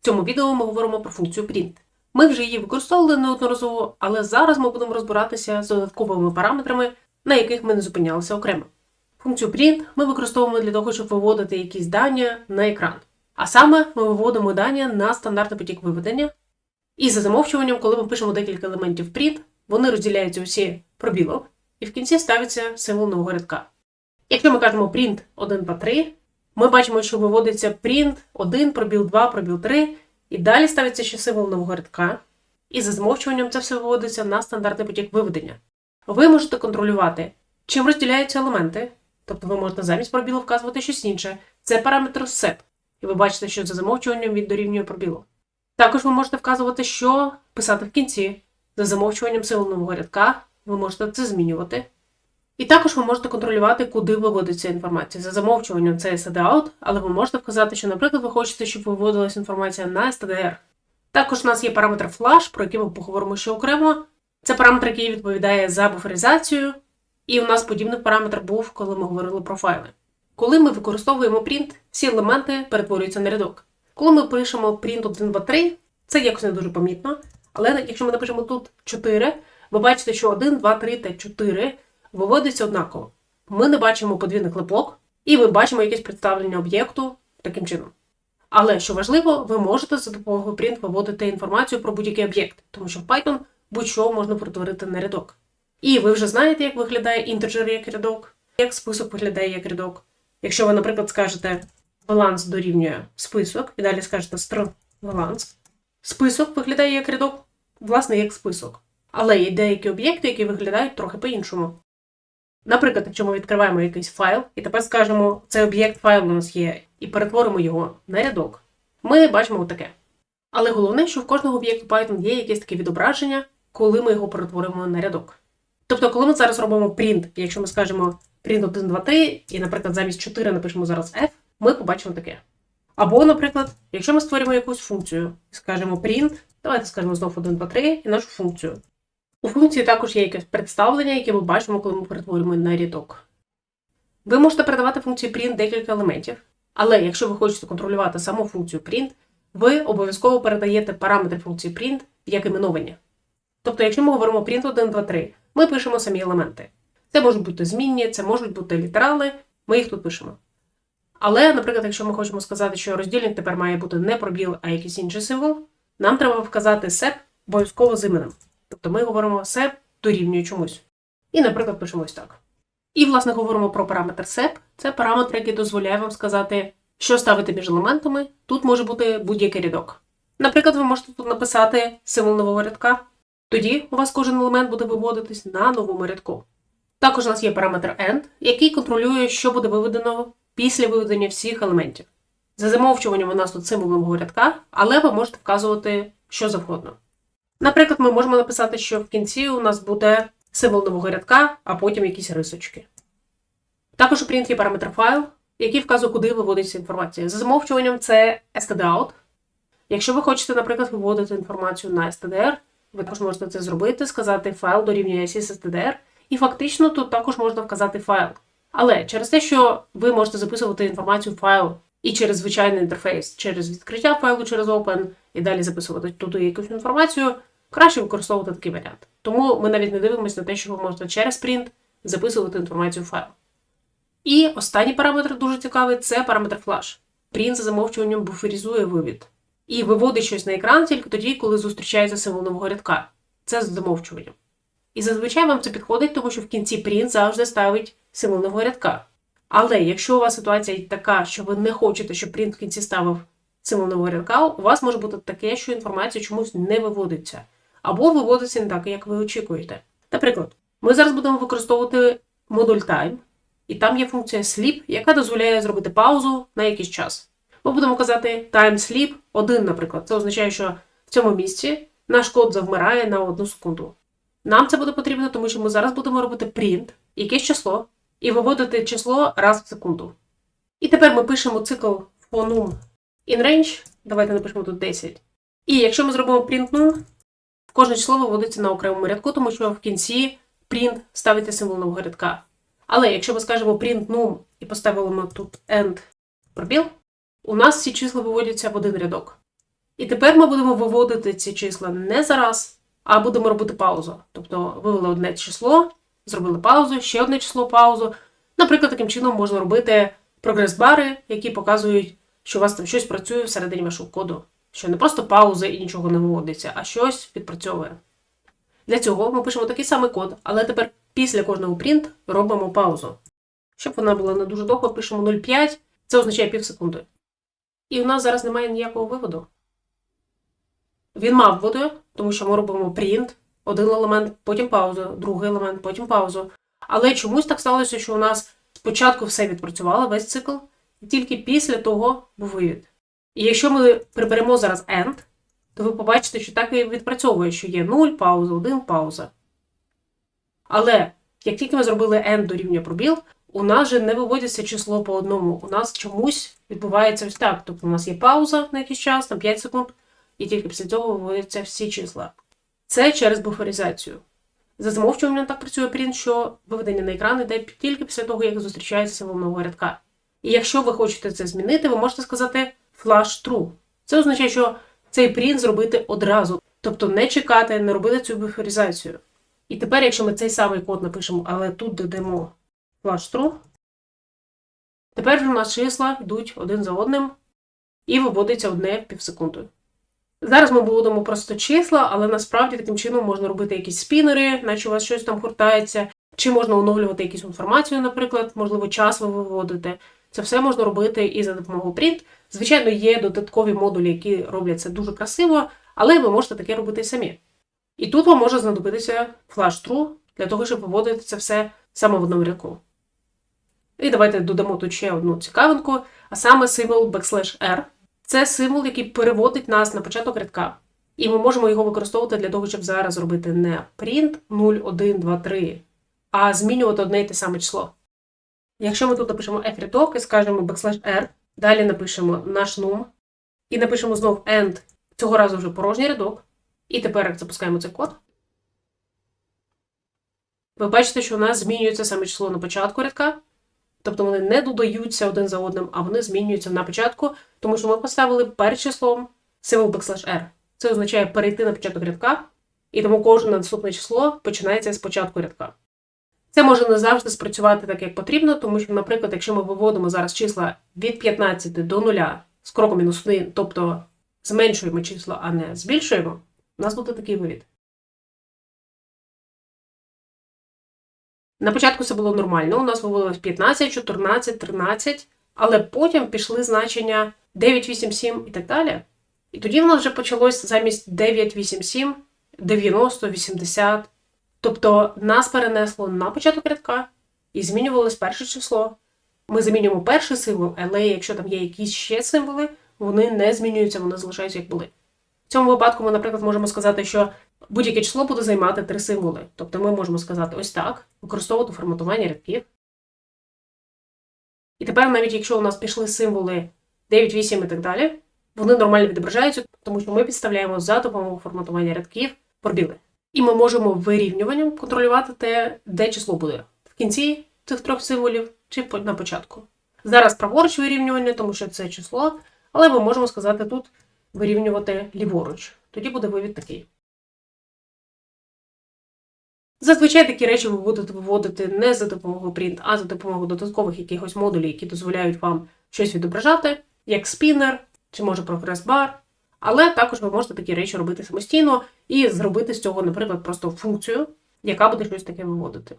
В цьому відео ми говоримо про функцію print. Ми вже її використовували неодноразово, але зараз ми будемо розбиратися з додатковими параметрами, на яких ми не зупинялися окремо. Функцію print ми використовуємо для того, щоб виводити якісь дані на екран. А саме ми виводимо дані на стандартний потік виведення. І за замовчуванням, коли ми пишемо декілька елементів print, вони розділяються усі пробілом, і в кінці ставиться символ нового рядка. Якщо ми кажемо print 1, 2, 3, ми бачимо, що виводиться print 1, пробіл 2, пробіл 3, і далі ставиться ще символ нового рядка. І за замовчуванням це все виводиться на стандартний потік виведення. Ви можете контролювати, чим розділяються елементи, тобто ви можете замість пробілу вказувати щось інше. Це параметр set. І ви бачите, що за замовчуванням він дорівнює пробілу. Також ви можете вказувати, що писати в кінці. За замовчуванням символ нового рядка ви можете це змінювати. І також ви можете контролювати, куди виводиться інформація. За замовчуванням це std-out, але ви можете вказати, що, наприклад, ви хочете, щоб виводилась інформація на stdr. Також у нас є параметр flash, про який ми поговоримо ще окремо. Це параметр, який відповідає за буферизацію, і у нас подібний параметр був, коли ми говорили про файли. Коли ми використовуємо print, всі елементи перетворюються на рядок. Коли ми пишемо print 1, 2, 3, це якось не дуже помітно. Але якщо ми напишемо тут 4, ви бачите, що 1, 2, 3 та 4 виводиться однаково. Ми не бачимо подвійний клепок, і ми бачимо якесь представлення об'єкту таким чином. Але що важливо, ви можете за допомогою print виводити інформацію про будь-який об'єкт, тому що в Python будь-що можна перетворити на рядок. І ви вже знаєте, як виглядає інтеджер як рядок, як список виглядає як рядок. Якщо ви, наприклад, скажете баланс дорівнює список, і далі скажете str баланс, список виглядає як рядок, власне, як список. Але є деякі об'єкти, які виглядають трохи по-іншому. Наприклад, якщо ми відкриваємо якийсь файл, і тепер скажемо, цей об'єкт файл у нас є, і перетворимо його на рядок, ми бачимо таке. Але головне, що в кожного об'єкту Python є якесь таке відображення, коли ми його перетворимо на рядок. Тобто, коли ми зараз робимо print, якщо ми скажемо print 1, 2, 3, і, наприклад, замість 4 напишемо зараз F, ми побачимо таке. Або, наприклад, якщо ми створимо якусь функцію і скажемо print, давайте скажемо знову 1, 2, 3 і нашу функцію. У функції також є якесь представлення, яке ми бачимо, коли ми перетворюємо на рядок. Ви можете передавати функції print декілька елементів, але якщо ви хочете контролювати саму функцію print, ви обов'язково передаєте параметри функції print як іменовані. Тобто, якщо ми говоримо print 1, 2, 3, ми пишемо самі елементи. Це можуть бути змінні, це можуть бути літерали, ми їх тут пишемо. Але, наприклад, якщо ми хочемо сказати, що роздільник тепер має бути не пробіл, а якийсь інший символ, нам треба вказати sep обов'язково з іменем. Тобто ми говоримо sep дорівнює чомусь. І, наприклад, пишемо ось так. І, власне, говоримо про параметр sep. Це параметр, який дозволяє вам сказати, що ставити між елементами. Тут може бути будь-який рядок. Наприклад, ви можете тут написати символ нового рядка. Тоді у вас кожен елемент буде виводитись на новому рядку. Також у нас є параметр end, який контролює, що буде виведено після виведення всіх елементів. За замовчуванням у нас тут символ нового рядка, але ви можете вказувати що завгодно. Наприклад, ми можемо написати, що в кінці у нас буде символ нового рядка, а потім якісь рисочки. Також у print параметр файл, який вказує, куди виводиться інформація. За замовчуванням це stdout. Якщо ви хочете, наприклад, виводити інформацію на stdr, ви також можете це зробити, сказати файл дорівнює stdr, і фактично тут також можна вказати файл. Але через те, що ви можете записувати інформацію в файл і через звичайний інтерфейс, через відкриття файлу через Open, і далі записувати туди якусь інформацію, краще використовувати такий варіант. Тому ми навіть не дивимося на те, що ви можете через print записувати інформацію в файл. І останній параметр дуже цікавий це параметр flash. Print за замовчуванням буферізує вивід. І виводить щось на екран тільки тоді, коли зустрічається символ нового рядка. Це з замовчуванням. І зазвичай вам це підходить, тому що в кінці print завжди ставить символ нового рядка. Але якщо у вас ситуація така, що ви не хочете, щоб print в кінці ставив символ нового рядка, у вас може бути таке, що інформація чомусь не виводиться. Або виводиться не так, як ви очікуєте. Наприклад, ми зараз будемо використовувати модуль time, і там є функція sleep, яка дозволяє зробити паузу на якийсь час. Ми будемо казати time sleep 1, наприклад. Це означає, що в цьому місці наш код завмирає на одну секунду. Нам це буде потрібно, тому що ми зараз будемо робити print, якесь число, і виводити число раз в секунду. І тепер ми пишемо цикл phonum InRange, давайте напишемо тут 10. І якщо ми зробимо print num, кожне число виводиться на окремому рядку, тому що в кінці print ставиться символ нового рядка. Але якщо ми скажемо print num і поставимо тут end пробіл, у нас всі числа виводяться в один рядок. І тепер ми будемо виводити ці числа не зараз, а будемо робити паузу. Тобто вивели одне число, зробили паузу, ще одне число паузу. Наприклад, таким чином можна робити прогрес-бари, які показують, що у вас там щось працює всередині вашого коду. Що не просто пауза і нічого не виводиться, а щось відпрацьовує. Для цього ми пишемо такий самий код, але тепер після кожного print робимо паузу. Щоб вона була не дуже довго, пишемо 0,5, це означає пів секунди. І у нас зараз немає ніякого виводу. Він мав бути, тому що ми робимо print, один елемент, потім паузу, другий елемент, потім паузу. Але чомусь так сталося, що у нас спочатку все відпрацювало, весь цикл, і тільки після того був вивід. І якщо ми приберемо зараз end, то ви побачите, що так і відпрацьовує, що є 0, пауза, 1, пауза. Але як тільки ми зробили end дорівнює пробіл, у нас же не виводиться число по одному. У нас чомусь відбувається ось так. Тобто у нас є пауза на якийсь час, там 5 секунд, і тільки після цього виводяться всі числа. Це через буферизацію. За замовчуванням так працює print, що виведення на екран йде тільки після того, як зустрічається символ нового рядка. І якщо ви хочете це змінити, ви можете сказати flash true. Це означає, що цей print зробити одразу, тобто не чекати, не робити цю буферизацію. І тепер, якщо ми цей самий код напишемо, але тут додамо flash true, тепер у нас числа йдуть один за одним і виводиться одне півсекунди. Зараз ми будемо просто числа, але насправді таким чином можна робити якісь спінери, наче у вас щось там хуртається, чи можна оновлювати якусь інформацію, наприклад, можливо, час ви виводите. Це все можна робити і за допомогою print. Звичайно, є додаткові модулі, які роблять це дуже красиво, але ви можете таке робити і самі. І тут вам може знадобитися flash true для того, щоб виводити це все саме в одному рядку. І давайте додамо тут ще одну цікавинку, а саме символ backslash R. Це символ, який переводить нас на початок рядка. І ми можемо його використовувати для того, щоб зараз зробити не print 0, 1, 2, 3, а змінювати одне й те саме число. Якщо ми тут напишемо f рядок і скажемо backslash r, далі напишемо наш num, і напишемо знов end, цього разу вже порожній рядок. І тепер запускаємо цей код. Ви бачите, що у нас змінюється саме число на початку рядка. Тобто вони не додаються один за одним, а вони змінюються на початку, тому що ми поставили перед числом символ backslash r. Це означає перейти на початок рядка, і тому кожне наступне число починається з початку рядка. Це може не завжди спрацювати так, як потрібно, тому що, наприклад, якщо ми виводимо зараз числа від 15 до 0 з кроком мінус 1, тобто зменшуємо числа, а не збільшуємо, у нас буде такий вивід. На початку це було нормально, у нас виводилось 15, 14, 13, але потім пішли значення 9, 8, 7 і так далі. І тоді в нас вже почалось замість 9, 8, 7, 90, 80. Тобто нас перенесло на початок рядка і змінювалось перше число. Ми замінюємо перший символ, але якщо там є якісь ще символи, вони не змінюються, вони залишаються як були. В цьому випадку ми, наприклад, можемо сказати, що будь-яке число буде займати три символи. Тобто ми можемо сказати ось так, використовувати форматування рядків. І тепер, навіть якщо у нас пішли символи 9, 8 і так далі, вони нормально відображаються, тому що ми підставляємо за допомогою форматування рядків пробіли. І ми можемо вирівнюванням контролювати те, де число буде в кінці цих трьох символів чи на початку. Зараз праворуч вирівнювання, тому що це число, але ми можемо сказати тут вирівнювати ліворуч. Тоді буде вивід такий. Зазвичай такі речі ви будете виводити не за допомогою print, а за допомогою додаткових якихось модулів, які дозволяють вам щось відображати, як спінер чи може прогрес-бар. Але також ви можете такі речі робити самостійно і зробити з цього, наприклад, просто функцію, яка буде щось таке виводити.